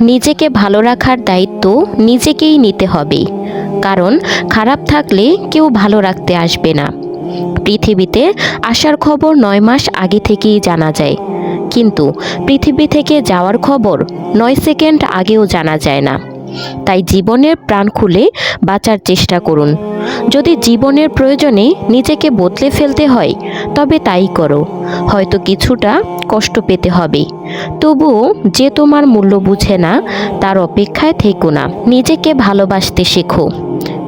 নিজেকে ভালো রাখার দায়িত্ব নিজেকেই নিতে হবে। কারণ খারাপ থাকলে কেউ ভালো রাখতে আসবে না। পৃথিবীতে আসার খবর নয় মাস আগে থেকেই জানা যায়। কিন্তু পৃথিবী থেকে যাওয়ার খবর নয় সেকেন্ড আগেও জানা যায় না। তাই জীবনের প্রাণ খুলে বাঁচার চেষ্টা করুন। যদি জীবনের প্রয়োজনে নিজেকে বদলে ফেলতে হয়, তবে তাই করো। হয়তো কিছুটা কষ্ট পেতে হবে। তবুও যে তোমার মূল্য বুঝে না, তার অপেক্ষায় থেকো না। নিজেকে ভালোবাসতে শেখো।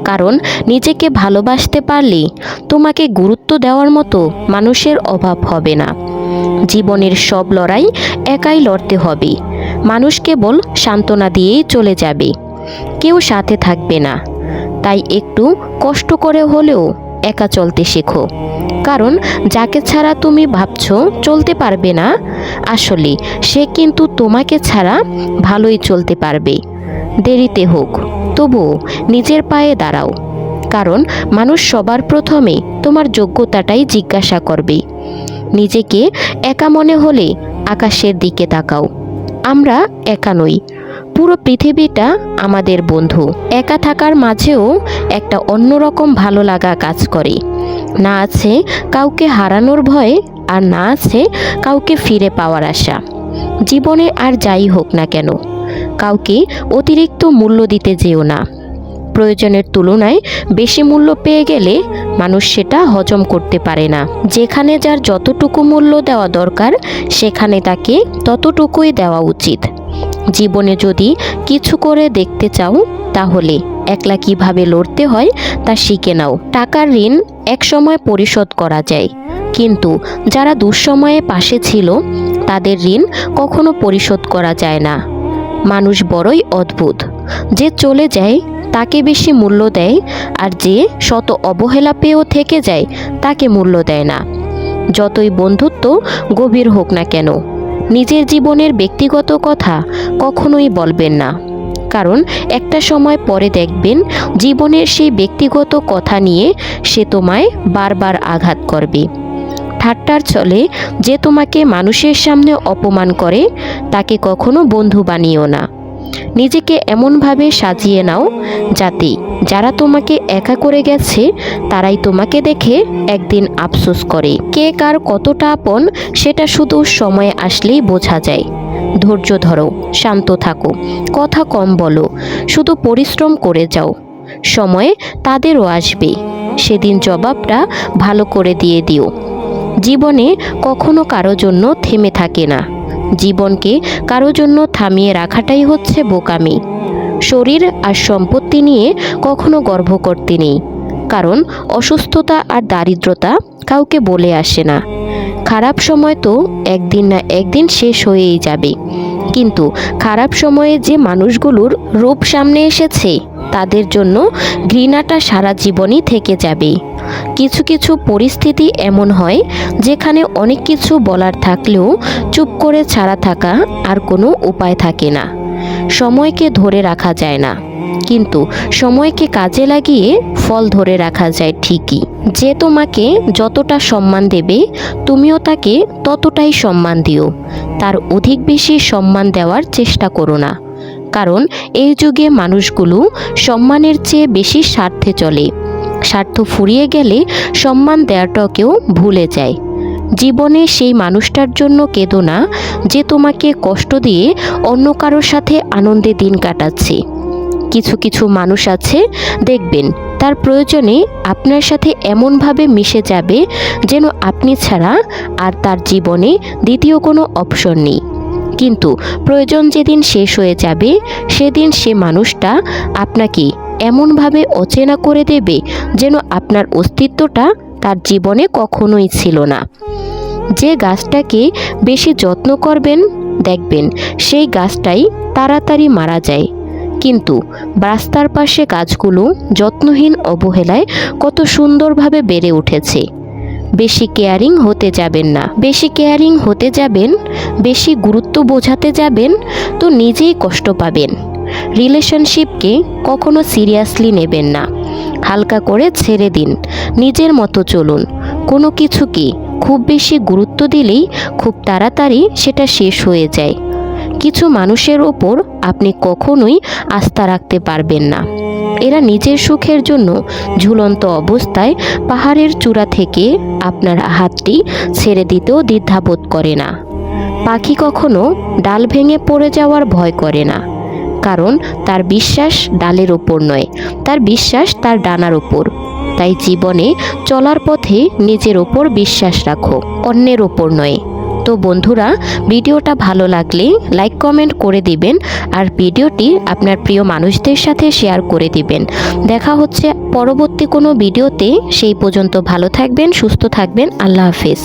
কারণ নিজেকে ভালোবাসতে পারলে তোমাকে গুরুত্ব দেওয়ার মতো মানুষের অভাব হবে না। জীবনের সব লড়াই একাই লড়তে হবে। মানুষ কেবল সান্ত্বনা দিয়েই চলে যাবে। কেউ সাথে থাকবে না। তাই একটু কষ্ট করে হলেও একা চলতে শেখো। কারণ যাকে ছাড়া তুমি ভাবছ চলতে পারবে না, আসলে সে কিন্তু তোমাকে ছাড়া ভালোই চলতে পারবে। দেরিতে হোক, তবুও নিজের পায়ে দাঁড়াও। কারণ মানুষ সবার প্রথমে তোমার যোগ্যতাটাই জিজ্ঞাসা করবে। নিজেকে একা মনে হলে আকাশের দিকে তাকাও। আমরা একা নই। পুরো পৃথিবীটা আমাদের বন্ধু। একা থাকার মাঝেও একটা অন্যরকম ভালো লাগা কাজ করে। না আছে কাউকে হারানোর ভয় আর না আছে কাউকে ফিরে পাওয়ার আশা। জীবনে আর যাই হোক না কেন, কাউকে অতিরিক্ত মূল্য দিতে যেও না। প্রয়োজনের তুলনায় বেশি মূল্য পেয়ে গেলে মানুষ সেটা হজম করতে পারে না। যেখানে যার যতটুকু মূল্য দেওয়া দরকার, সেখানে তাকে ততটুকুই দেওয়া উচিত। জীবনে যদি কিছু করে দেখতে চাও, তাহলে একলা কীভাবে লড়তে হয়, তা শিখে নাও। টাকার ঋণ এক সময় পরিশোধ করা যায়। কিন্তু যারা দুঃসময়ে পাশে ছিল, তাদের ঋণ কখনো পরিশোধ করা যায় না। মানুষ বড়ই অদ্ভুত। যে চলে যায় তাকে বেশি মূল্য দেয় আর যে শত অবহেলা পেয়েও থেকে যায়, তাকে মূল্য দেয় না। যতই বন্ধুত্ব গভীর হোক না কেন, নিজের জীবনের ব্যক্তিগত কথা কখনোই বলবেন না। কারণ একটা সময় পরে দেখবেন, জীবনের সেই ব্যক্তিগত কথা নিয়ে সে তোমায় বারবার আঘাত করবে। ঠাট্টার চলে যে তোমাকে মানুষের সামনে অপমান করে, তাকে কখনো বন্ধু বানিও না। নিজেকে এমনভাবে সাজিয়ে নাও যাতে যারা তোমাকে একা করে গেছে, তারাই তোমাকে দেখে একদিন আফসোস করে। কে কার কতটা আপন, সেটা শুধু সময় আসলেই বোঝা যায়। ধৈর্য ধরো, শান্ত থাকো, কথা কম বলো, শুধু পরিশ্রম করে যাও। সময় তাদেরও আসবে, সেদিন জবাবটা ভালো করে দিয়ে দিও। জীবনে কখনো কারও জন্য থেমে থাকে না। জীবনকে কারও জন্য থামিয়ে রাখাটাই হচ্ছে বোকামি। শরীর আর সম্পত্তি নিয়ে কখনো গর্ব করতে নেই। কারণ অসুস্থতা আর দারিদ্রতা কাউকে বলে আসে না। খারাপ সময় তো একদিন না একদিন শেষ হয়েই যাবে। কিন্তু খারাপ সময়ে যে মানুষগুলোর রূপ সামনে এসেছে, তাদের জন্য ঘৃণাটা সারা জীবনই থেকে যাবে। কিছু কিছু পরিস্থিতি এমন হয় যেখানে অনেক কিছু বলার থাকলেও চুপ করে ছাড়া থাকা আর কোনো উপায় থাকে না। সময়কে ধরে রাখা যায় না। কিন্তু সময়কে কাজে লাগিয়ে ফল ধরে রাখা যায় ঠিকই। যে তোমাকে যতটা সম্মান দেবে, তুমিও তাকে ততটাই সম্মান দিও। তার অধিক বেশি সম্মান দেওয়ার চেষ্টা করো না। কারণ এই যুগে মানুষগুলো সম্মানের চেয়ে বেশি স্বার্থে চলে। স্বার্থ ফুরিয়ে গেলে সম্মান দেওয়াটাকেও ভুলে যায়। জীবনে সেই মানুষটার জন্য কেঁদো না যে তোমাকে কষ্ট দিয়ে অন্য কারোর সাথে আনন্দে দিন কাটাচ্ছে। কিছু কিছু মানুষ আছে, দেখবেন, তার প্রয়োজনে আপনার সাথে এমনভাবে মিশে যাবে যেন আপনি ছাড়া আর তার জীবনে দ্বিতীয় কোনো অপশন নেই। কিন্তু প্রয়োজন যেদিন শেষ হয়ে যাবে, সেদিন সে মানুষটা আপনাকে এমনভাবে অচেনা করে দেবে যেন আপনার অস্তিত্বটা তার জীবনে কখনোই ছিল না। যে গাছটাকে বেশি যত্ন করবেন, দেখবেন সেই গাছটাই তাড়াতাড়ি মারা যায়। কিন্তু রাস্তার পাশে গাছগুলো যত্নহীন অবহেলায় কত সুন্দরভাবে বেড়ে উঠেছে। বেশি কেয়ারিং হতে যাবেন না। বেশি কেয়ারিং হতে যাবেন, বেশি গুরুত্ব বোঝাতে যাবেন, তো নিজেই কষ্ট পাবেন। রিলেশনশিপকে কখনো সিরিয়াসলি নেবেন না। হালকা করে ছেড়ে দিন। নিজের মতো চলুন। কোনো কিছুকে খুব বেশি গুরুত্ব দিলেই খুব তাড়াতাড়ি সেটা শেষ হয়ে যায়। কিছু মানুষের ওপর আপনি কখনোই আস্থা রাখতে পারবেন না। এরা নিজের সুখের জন্য ঝুলন্ত অবস্থায় পাহাড়ের চূড়া থেকে আপনার হাতটি ছেড়ে দিতেও দ্বিধাবোধ করে না। পাখি কখনো ডাল ভেঙে পড়ে যাওয়ার ভয় করে না। কারণ তার বিশ্বাস ডালের ওপর নয়, তার বিশ্বাস তার ডানার ওপর তাই জীবনে চলার পথে নিজের ওপর বিশ্বাস রাখো, অন্যের ওপর নয়। তো বন্ধুরা, ভিডিওটা ভালো লাগলে লাইক, কমেন্ট করে দিবেন আর ভিডিওটি আপনার প্রিয় মানুষদের সাথে শেয়ার করে দিবেন। দেখা হচ্ছে পরবর্তী কোনো ভিডিওতে। সেই পর্যন্ত ভালো থাকবেন, সুস্থ থাকবেন। আল্লাহ হাফেজ।